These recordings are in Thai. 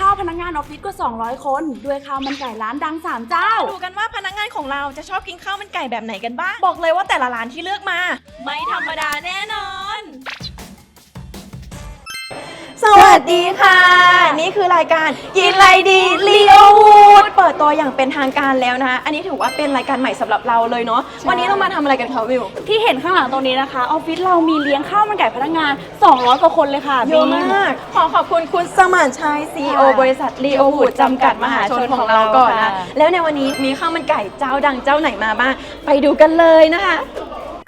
ข้าวพนักงานออฟฟิศกว่า 200 คน ด้วยข้าวมันไก่ร้านดัง 3 เจ้า ดูกันว่าพนักงานของเราจะชอบกินข้าวมันไก่แบบไหนกันบ้าง บอกเลยว่าแต่ละร้านที่เลือกมา ไม่ธรรมดาแน่นอน สวัสดีค่ะ นี่คือรายการกินไรดีลีโอวูดเปิดตัวอย่างเป็นทางการแล้วนะคะ อันนี้ถือว่าเป็นรายการใหม่สำหรับเราเลยเนาะวันนี้เรามาทำอะไรกันคะวิว ที่เห็นข้างหลังตรงนี้นะคะออฟฟิศเรามีเลี้ยงข้าวมันไก่พนักงาน 200 กว่าคนเลยค่ะเยอะมาก ขอขอบคุณคุณสมานชัย CEO ค่ะบริษัทลีโอวูดจำกัดมหาชนของเราก่อนนะค่ะแล้วในวันนี้มีข้าวมันไก่เจ้าดังเจ้าไหนมาบ้าง ไปดูกันเลยนะคะ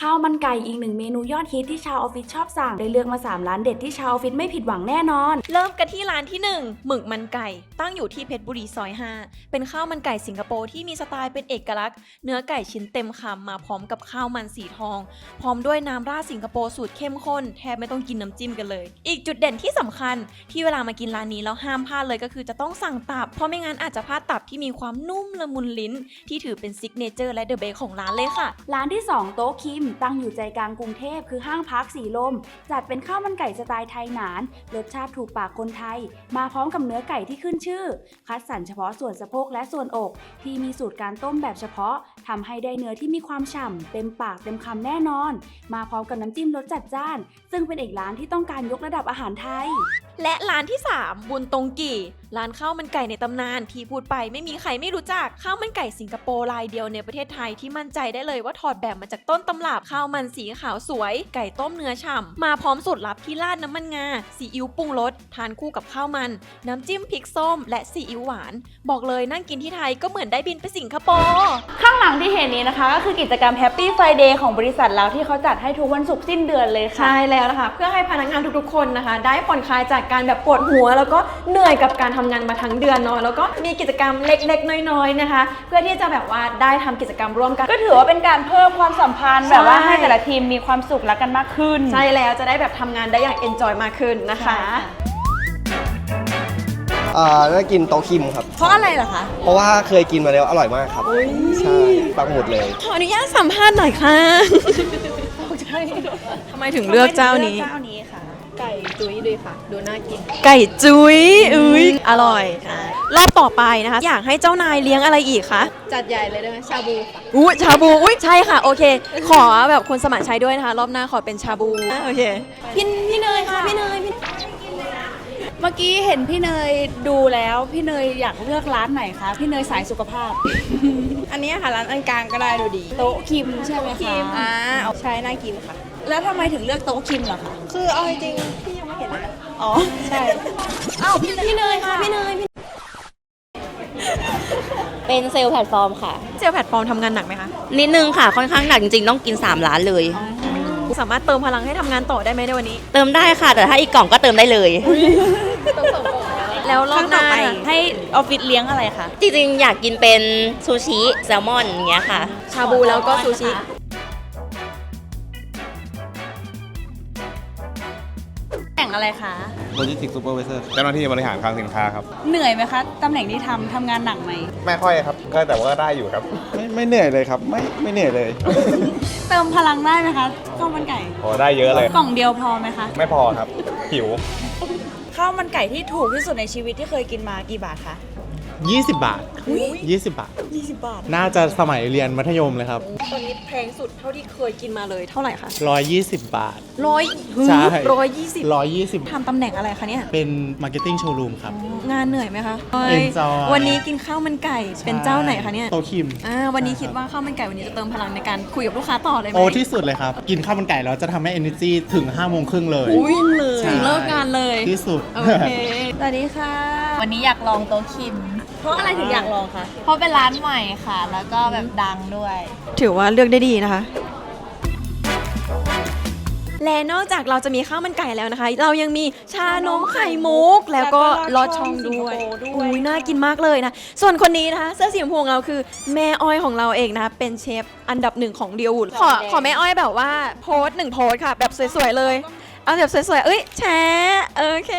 ข้าวมันไก่อีกหนึ่งเมนูยอดฮิตที่ชาวออฟฟิศชอบสั่ง ได้เลือกมา 3 ร้านเด็ดที่ชาวออฟฟิศไม่ผิดหวังแน่นอน เริ่มกันที่ร้านที่ 1 หมึกมันไก่ ตั้งอยู่ที่เพชรบุรีซอย 5 เป็นข้าวมันไก่สิงคโปร์ที่มีสไตล์เป็นเอกลักษณ์ เนื้อไก่ชิ้นเต็มคำมาพร้อมกับข้าวมันสีทอง พร้อมด้วยน้ำราดสิงคโปร์สูตรเข้มข้นแทบไม่ต้องกินน้ำจิ้มกันเลย อีกจุดเด่นที่สำคัญ ที่เวลามากินร้านนี้แล้วห้ามพลาดเลยก็คือจะต้องสั่งตับ เพราะไม่งั้นอาจจะพลาดตับที่มีความนุ่มละมุนลิ้น ที่ถือเป็นซิกเนเจอร์และเดอะเบสของร้านเลยค่ะ ร้านที่ 2 โต๊ะคิมตั้งอยู่ใจกลางกรุงเทพคือห้างพักสีลม จัดเป็นข้าวมันไก่สไตล์ไทยหนาน รสชาติถูกปากคนไทย มาพร้อมกับเนื้อไก่ที่ขึ้นชื่อ คัดสรรเฉพาะส่วนสะโพกและส่วนอก ที่มีสูตรการต้มแบบเฉพาะ ทำให้ได้เนื้อที่มีความฉ่ำเต็มปากเต็มคำแน่นอน มาพร้อมกับน้ำจิ้มรสจัดจ้าน ซึ่งเป็นเอกร้านที่ต้องการยกระดับอาหารไทย และร้านที่ 3 บุญตรงกี่ร้านข้าวมันไก่ในตำนานที่พูดไปไม่มีใครไม่รู้จักข้าวมันไก่สิงคโปร์รายเดียวในประเทศไทยที่มั่นใจได้เลยว่าถอดแบบมาจากต้นตำรับข้าวมันสีขาวสวย ไก่ต้มเนื้อฉ่ำมาพร้อมสูตรลับที่ราดน้ำมันงาซีอิ๊วปรุงรสทานคู่กับข้าวมัน น้ำจิ้มพริกส้ม และซีอิ๊วหวาน บอกเลยนั่งกินที่ไทยก็เหมือนได้บินไปสิงคโปร์างหลังที่เห็นนี้นะคะ ก็คือกิจกรรม Happy Friday ของบริษัทเราที่เขาจัดให้ทุกวันศุกร์สิ้นเดือนเลยค่ะ ใช่แล้วนะคะ เพื่อให้พนักงานทุกๆคนนะคะ ได้ผ่อนคลายจากการแบบปวดหัว แล้วก็เหนื่อยกับการทำงานมาทั้งเดือนเนาะแล้วก็มีกิจกรรมเล็กๆ น้อยๆนะคะ เพื่อที่จะแบบว่าได้ทำกิจกรรมร่วมกัน ก็ถือว่าเป็นการเพิ่มความสัมพันธ์ใช่แบบว่าให้แต่ละทีมมีความสุขรักกันมากขึ้น ใช่แล้วจะได้แบบทำงานได้อย่างเอนจอยมากขึ้นนะคะ อ่าน่ากินโตะคิมครับ เพราะอะไรล่ะคะเพราะว่าเคยกินมาแล้วอร่อยมากครับใช่ปักหมุดเลย ขออนุญาตสัมภาษณ์หน่อยค่ะทำไมถึงเลือกเจ้านี้ เจ้านี้ค่ะ ไก่จุ้ยด้วยค่ะ ดูน่ากิน ไก่จุ้ยอุ้ยอร่อยค่ะรอบต่อไปนะคะ อยากให้เจ้านายเลี้ยงอะไรอีกคะจัดใหญ่เลยได้ไหมชาบูค่ะ อุ้ยชาบูอุ้ยใช่ค่ะ โอเค ขอแบบคุณสมานชัยด้วยนะคะ รอบหน้าขอเป็นชาบูโอเค พี่พี่เนยค่ะพี่เนยพี่ เมื่อกี้เห็นพี่เนยดูแล้ว พี่เนยอยากเลือกร้านไหนคะ พี่เนยสายสุขภาพ อันนี้ค่ะร้านอันกลางก็ได้ดูดี โต๊ะคิมใช่ไหมคะอ่าเอาใช้น่ากินค่ะ แล้วทำไมถึงเลือกโต๊ะคิมเหรอคะคือเอาจริงๆพี่ยังไม่เห็นเลยนะอ๋อใช่อ้าวพี่พี่เนยค่ะพี่เนยพี่เป็นเซลล์แพลตฟอร์มค่ะเซลล์แพลตฟอร์มทำงานหนักไหมคะนิดนึงค่ะค่อนข้างหนักจริงๆ ต้องกิน 3 ล้านเลย สามารถเติมพลังให้ทำงานต่อได้ไหมในวันนี้ เติมได้ค่ะ แต่ถ้าอีกกล่องก็เติมได้เลย แล้วรอบหน้าให้ออฟฟิศเลี้ยงอะไรคะ จริงๆ อยากกินเป็นซูชิแซลมอนอย่างเงี้ยค่ะ ชาบูแล้วก็ซูชิ แต่งอะไรคะ โลจิสติกซูเปอร์วิเซอร์เจ้าหน้าที่บริหารคลังสินค้าครับ เหนื่อยไหมคะตำแหน่งที่ทำทำงานหนักไหม ไม่ค่อยครับ ก็แต่ว่าได้อยู่ครับ ไม่ไม่เหนื่อยเลยครับ ไม่ไม่เหนื่อยเลย เติมพลังได้ไหมคะข้าวมันไก่ โอ้ได้เยอะเลย กล่องเดียวพอไหมคะ ไม่พอครับ หิว ข้าวมันไก่ที่ถูกที่สุดในชีวิตที่เคยกินมากี่บาทคะ 20 บาท 20 บาท 20 บาท น่าจะสมัยเรียนมัธยมเลยครับ ตอนนี้แพงสุดเท่าที่เคยกินมาเลยเท่าไหร่คะ120 บาท ร้อยใช่ ร้อยยี่สิบ120 ทำตำแหน่งอะไรคะเนี่ย เป็นมาร์เก็ตติ้งโชว์รูมครับ งานเหนื่อยไหมคะ Enjoy วันนี้กินข้าวมันไก่เป็นเจ้าไหนคะเนี่ยโตคิมอ่าวันนี้คิดว่าข้าวมันไก่วันนี้จะเติมพลังในการคุยกับลูกค้าต่อเลยไหมโอ้ที่สุดเลยครับ กินข้าวมันไก่แล้วจะทำให้ energy ถึง5โมงครึ่งเลยวิ่งเลยใช่ถึงเลิกงานเลย ที่สุด โอเค สวัสดีค่ะ วันนี้อยากลองโต๊ะคิม เพราะอะไรถึงอยากลองคะ เพราะเป็นร้านใหม่ค่ะ แล้วก็แบบดังด้วย ถือว่าเลือกได้ดีนะคะ และนอกจากเราจะมีข้าวมันไก่แล้วนะคะ เรายังมีชานมไข่มุก แล้วก็ลอดช่องด้วยอุ้ยน่ากินมากเลยนะ ส่วนคนนี้นะคะเสื้อสีชมพูของเราคือแม่อ้อยของเราเองนะคะเป็นเชฟอันดับหนึ่งของเดียววุดขอขอแม่อ้อยแบบว่าโพสต์หนึ่งโพสต์ค่ะ แบบสวยๆเลย เอาแบบสวยๆ เอ้ยแชร์โอเค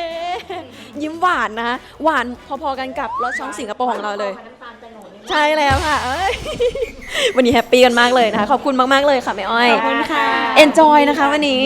ยิ้มหวานนะคะหวานพอๆกันกับลอดช่องสิงคโปร์ของเราเลย ใช่แล้วค่ะเอ้ยวันนี้แฮปปี้กันมากเลยนะคะ ขอบคุณมากๆเลยค่ะแม่อ้อย ขอบคุณค่ะ Enjoy นะคะวันนี้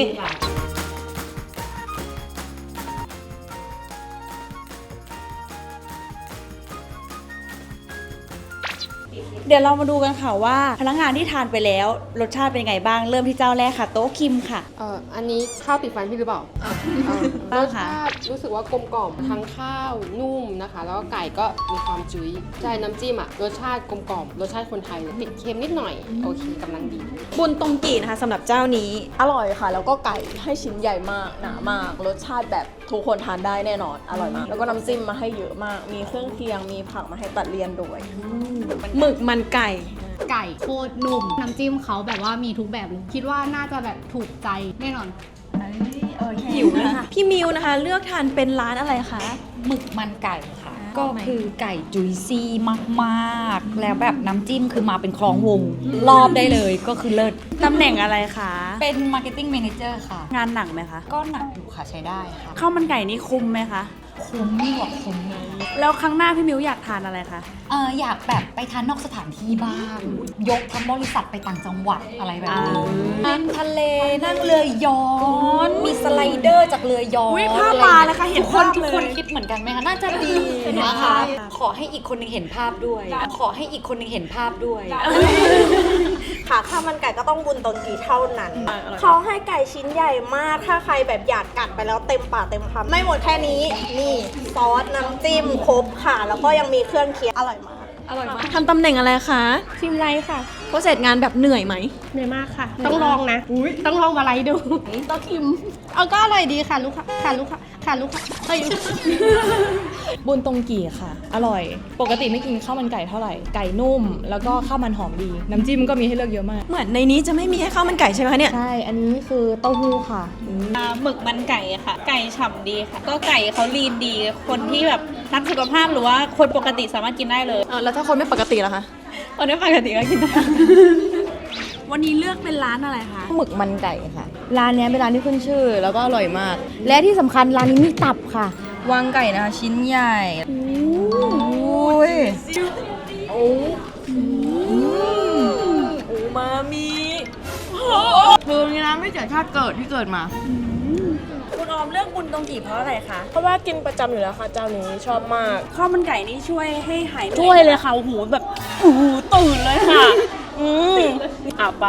ดี๋ยวเรามาดูกันค่ะว่าพนักงานที่ทานไปแล้ว รสชาติเป็นยังไงบ้างเริ่มที่เจ้าแรกค่ะ โต๊ะคิมค่ะ เอ่ออันนี้ข้าวติดฟันพี่หรือเปล่าเอ่อรบ้างสค่ะชาติรู้สึกว่ากลมกล่อมทั้งข้าวนุ่มนะคะ แล้วก็ไก่ก็มีความจุ้ยใช่น้ำจิ้มอะรสชาติกลมกล่อมรสชาติคนไทยติดเค็มนิดหน่อยโอเคกำลังดี บุญตรงกีนะคะสำหรับเจ้านี้ อร่อยค่ะ แล้วก็ไก่ให้ชิ้นใหญ่มากหนามาก รสชาติแบบทุกคนทานได้แน่นอน อร่อยมาก แล้วก็น้ำจิ้มมาให้เยอะมาก มีเครื่องเคียงมีผักมาให้ตัดเลี่ยนด้วย หมึกมันไก่ ไก่โคตรนุ่ม น้ำจิ้มเขาแบบว่ามีทุกแบบเลย คิดว่าน่าจะแบบถูกใจแน่นอน หิวนะคะพี่มิวนะคะ เลือกทานเป็นร้านอะไรคะ หมึกมันไก่ค่ะ ก็คือไก่จุยซี่มากๆ แล้วแบบน้ำจิ้มคือมาเป็นคล้องวง รอบได้เลยก็คือเลิศ ตำแหน่งอะไรคะ เป็น Marketing Manager ค่ะ งานหนักไหมคะ ก็หนักอยู่ค่ะใช้ได้ค่ะ ข้าวมันไก่นี่คุ้มไหมคะ คุ้มยิ่งกว่าคุ้มเลยแล้วครั้งหน้าพี่มิวอยากทานอะไรคะ เอออยากแบบไปทานนอกสถานที่บ้าง ยกทั้งบริษัทไปต่างจังหวัดอะไรแบบนี้นั่งทะเลนั่งเรือยอน มีสไลเดอร์จากเรือยอน อุ๊ยภาพมาเลยค่ะ เห็นทุกคนภาพทุกคนเลย คิดเหมือนกันไหมคะ น่าจะดีนะคะ ขอให้อีกคนหนึงเห็นภาพด้วย ขอให้อีกคนหนึงเห็นภาพด้วย ค่ะข้าวมันไก่ก็ต้องบุญตนกีเท่านั้น เขาให้ไก่ชิ้นใหญ่มาก ถ้าใครแบบอยากกัดไปแล้วเต็มปากเต็มคำไม่หมดแค่นี้ นี่ ซอสน้ำจิ้มครบค่ะ แล้วก็ยังมีเครื่องเคียงอร่อยมาก อร่อยมากทำตำแหน่งอะไรคะชิมไรค่ะโปรเซสงานแบบเหนื่อยไหม เหนื่อยมากค่ะ ต้องลองนะต้องลองมาไลดูต้องคิม เอาก็อร่อยดีค่ะลูกค้าค่ะลูกค้าค่ะลูกค้าเฮ้ย บุญตรงกี่ค่ะ อร่อย ปกติไม่กินข้าวมันไก่เท่าไหร่ ไก่นุ่ม แล้วก็ข้าวมันหอมดี น้ำจิ้มก็มีให้เลือกเยอะมาก เหมือนในนี้จะไม่มีแค่ข้าวมันไก่ใช่ไหมคะเนี่ย ใช่ อันนี้คือเต้าหู้ค่ะหมึกมันไก่ค่ะ ไก่ฉ่ำดีค่ะ ก็ไก่เขาลีนดี คนที่แบบรักสุขภาพหรือว่าคนปกติสามารถกินได้เลยอะแล้วถ้าคนไม่ปกติล่ะคะ คนไม่ปกติก็กินได้ วันนี้เลือกเป็นร้านอะไรคะ หมึกมันไก่ค่ะ ร้านเนี้ยเป็นร้านที่ขึ้นชื่อ แล้วก็อร่อยมาก และที่สำคัญร้านนี้มีตับค่ะ วางไก่นะคะ ชิ้นใหญ่คือนี่นะไม่เสียชาติเกิดที่เกิดมา คุณออมเลือกบุญตรงกี่เพราะอะไรคะ เพราะว่ากินประจำอยู่แล้วค่ะเจ้านี้ชอบมากข้าวมันไก่นี่ช่วยให้หายหนื่อช่วยเลยค่ะโอ้โหแบบโอ้โหตื่นเลยค่ะ อืมอะไป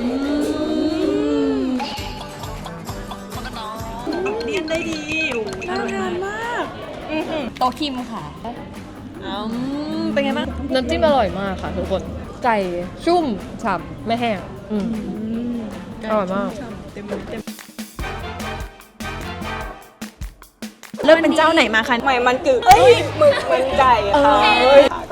เรี ได้ดีน่าทานมากโตคิมค่ะ อืมเป็นไงบ้างน้ำจิ้มอร่อยมากค่ะ ทุกคน ไก่ชุ่มฉ่ำไม่แห้งอืมอร่อยมากเลือกเป็นเจ้าไหนมาคะ ใหม่มันกึกเอ้ยหมึกมันไก่ค่ะ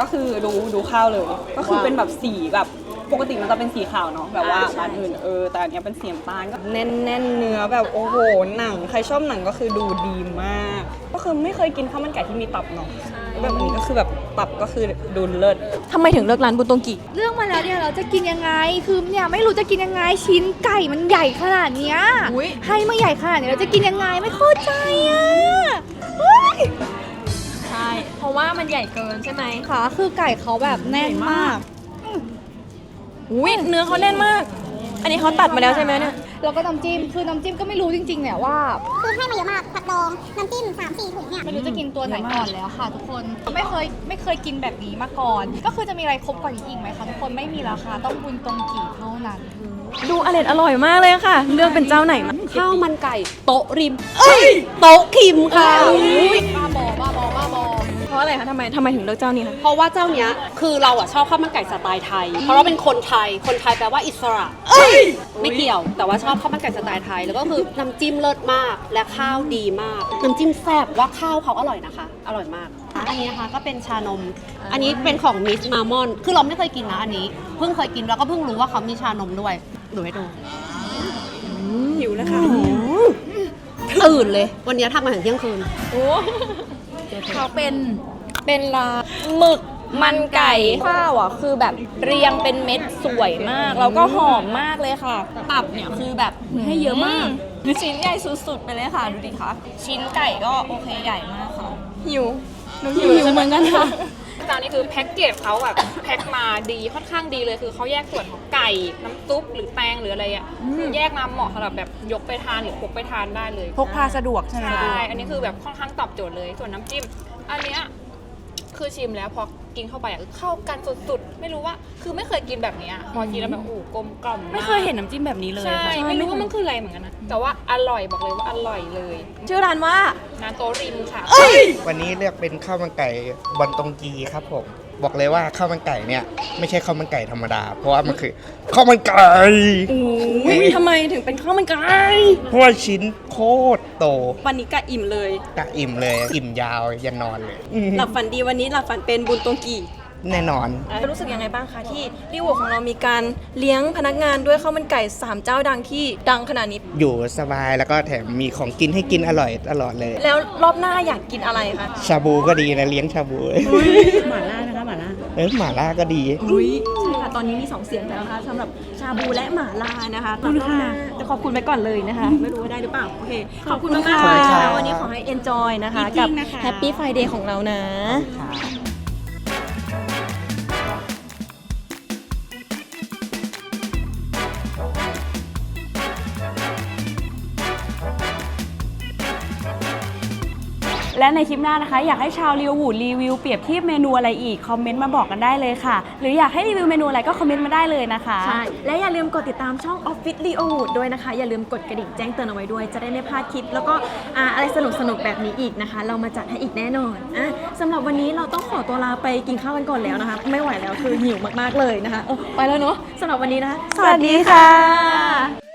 ก็คือดูดูข้าวเลย ก็คือเป็นแบบสีแบบ ปกติมันจะเป็นสีขาวเนาะแบบว่าร้านอื่นเออแต่อันเนี้ยเป็นสีน้ำตาลก็แน่นแน่นเนื้อแบบโอ้โหหนัง ใครชอบหนังก็คือดูดีมาก ก็คือไม่เคยกินข้าวมันไก่ที่มีตับเนาะแบบอันนี้ก็คือแบบตับก็คือดูเลิศ ทำไมถึงเลือกร้านบุญตรงกีเรื่องมาแล้วเนี่ยเราจะกินยังไง คือเนี่ยไม่รู้จะกินยังไงชิ้นไก่มันใหญ่ขนาดเนี้ยให้มาใหญ่ขนาดนี้เราจะกินยังไงไม่เข้าใจอะเฮ้ยใช่ เพราะว่ามันใหญ่เกินใช่ไหมค่ะคือไก่เขาแบบแน่นมาก อุ้ยเนื้อเขาแน่นมาก อันนี้เขาตัดมาแล้วใช่ไหมเนี่ย แล้วก็น้ำจิ้ม คือน้ำจิ้มก็ไม่รู้จริงๆเนี่ยว่า คือให้มาเยอะมากผักดองน้ำจิ้มสามสี่ถุงเนี่ยไม่รู้จะกินตัวไหนก่อนแล้วค่ะ ทุกคน ไม่เคยไม่เคยกินแบบนี้มาก่อน ก็คือจะมีอะไรครบกว่านี้อีกไหมคะทุกคน ไม่มีราคาต้องบุญตรงกี่เท่านั้นดูอร่อยอร่อยมากเลยค่ะ เลือกเป็นเจ้าไหนมาข้าวมันไก่ โต๊ะริม เอ้ย โต๊ะคิมค่ะ ราะอะไรคะทำไมทำไมถึงเลือกเจ้านี้คะ เพราะว่าเจ้าเนี้ยคือเราอะชอบข้าวมันไก่สไตล์ไทย เพราะเราเป็นคนไทย คนไทยแปลว่าอิสระไม่เกี่ยว แต่ว่าชอบข้าวมันไก่สไตล์ไทย แล้วก็คือน้ำจิ้มเลิศมาก และข้าวดีมาก น้ำจิ้มแซ่บว่าข้าวเขาอร่อยนะคะ อร่อยมาก อันนี้นะคะก็เป็นชานม อันนี้เป็นของมิสมามอน คือเราไม่เคยกินนะอันนี้ เพิ่งเคยกินแล้วก็เพิ่งรู้ว่าเขามีชานมด้วยดูให้ดูหิวแล้วค่ะ ตื่นเลย วันนี้ทำมาถึงเที่ยงคืน เขาเป็นเป็นร้านหมึกมันไก่ข้าวอะคือแบบเรียงเป็นเม็ดสวยมาก แล้วก็หอมมากเลยค่ะ ตับเนี่ยคือแบบให้เยอะมาก ชิ้นใหญ่สุดๆไปเลยค่ะ ดูดิคะชิ้นไก่ก็โอเคใหญ่มากค่ะ หิวหิวเหมือนกันค่ะ จานนี้คือแพ็กเกจเขาแบบแพ็คมาดีค่อนข้างดีเลยคือเขาแยกส่วนของไก่น้ำซุปหรือแตงหรืออะไรอะคือแยกมาเหมาะสำหรับแบบยกไปทานหรือพกไปทานได้เลยพกพาสะดวกใช่ไหมใช่อันนี้คือแบบค่อนข้างตอบโจทย์เลยส่วนน้ำจิ้มอันเนี้ย คือชิมแล้วพอกินเข้าไปอะเข้ากันสุดๆ ไม่รู้ว่าคือไม่เคยกินแบบเนี้ยพอกินแล้วแบบโอ้โหกลมกล่อมากไม่เคยเห็นน้ำจิ้มแบบนี้เลยใช่ค่ะไม่รู้ว่ามันคืออะไรเหมือนกันนะแต่ว่าอร่อยบอกเลยว่าอร่อยเลยชื่อร้านว่า นาโตริมค่ะ วันนี้เลือกเป็นข้าวมันไก่บอนตงกีครับผม บอกเลยว่าข้าวมันไก่เนี่ย ไม่ใช่ข้าวมันไก่ธรรมดา เพราะว่ามันคือข้าวมันไก่ อุ้ยทำไมถึงเป็นข้าวมันไก่เพราะว่าชิ้นโคตรโตวันนี้กะอิ่มเลยกะอิ่มเลย อิ่มยาวยันนอนเลยหลับฝันดีวันนี้หลับฝันเป็นบุญตรงกี่แน่นอน รู้สึกยังไงบ้างคะที่รีวอของเรามีการเลี้ยงพนักงานด้วยข้าวมันไก่สามเจ้าดังที่ดังขนาดนี้ อยู่สบายแล้วก็แถมมีของกินให้กินอร่อยตลอดเลย แล้วรอบหน้าอยากกินอะไรคะชาบูก็ดีนะเลี้ยงชาบู หม่าล่า เออหม่าล่าก็ดี อุ้ยใช่ค่ะตอนนี้มี2เสียงแล้วนะคะสำหรับชาบูและหม่าล่านะคะขอบคุณค่ะจะขอบคุณไปก่อนเลยนะคะ ไม่รู้ว่าได้หรือเปล่าโอเคขอบคุณมากขอบคุณๆค่ะ ค่ะวันนี้ขอให้ enjoy นะคะ กับ Happy Friday ของเรานะ และในคลิปหน้านะคะ อยากให้ชาวรีวิวรีวิวเปรียบเทียบเมนูอะไรอีก คอมเมนต์มาบอกกันได้เลยค่ะ หรืออยากให้รีวิวเมนูอะไรก็คอมเมนต์มาได้เลยนะคะ ใช่ และอย่าลืมกดติดตามช่อง Office Leo ด้วยนะคะ อย่าลืมกดกระดิ่งแจ้งเตือนเอาไว้ด้วย จะได้ไม่พลาดคลิป แล้วก็อ่าอะไรสนุกสนุกๆแบบนี้อีกนะคะ เรามาจัดให้อีกแน่นอนอะสำหรับวันนี้เราต้องขอตัวลาไปกินข้าวกันก่อนแล้วนะคะ ไม่ไหวแล้วคือหิวมากๆเลยนะคะเออไปแล้วเนาะสำหรับวันนี้นะคะ สวัสดีค่ะ